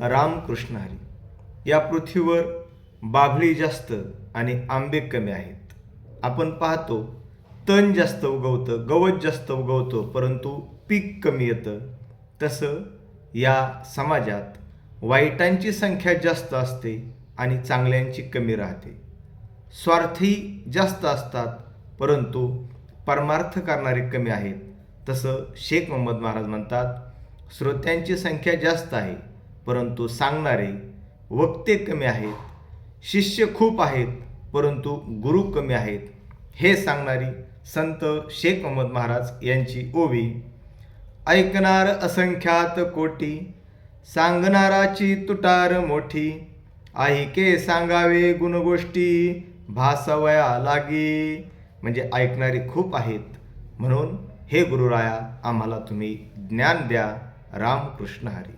रामकृष्ण हरी. या पृथ्वीवर बाभळी जास्त आणि आंबे कमी आहेत. आपण पाहतो तण जास्त उगवतं गवत जास्त उगवतं परंतु पीक कमी येतं. तसं या समाजात वाईटांची संख्या जास्त असते आणि चांगल्यांची कमी राहते. स्वार्थी जास्त असतात परंतु परमार्थ करणारे कमी आहेत. तसं शेख मोहम्मद महाराज म्हणतात श्रोत्यांची संख्या जास्त आहे परंतु सांगणारे वक्ते कमी आहेत शिष्य खूप आहेत परंतु गुरु कमी आहेत. हे सांगणारी संत शेख मोहम्मद महाराज यांची ओवी ऐकणार असंख्यात कोटी सांगणाराची तुटार मोठी ऐके सांगावे गुणगोष्टी भासवया लागी. म्हणजे ऐकणारी खूप आहेत. म्हणून हे गुरुराया आम्हाला तुम्ही ज्ञान द्या. रामकृष्ण हरी.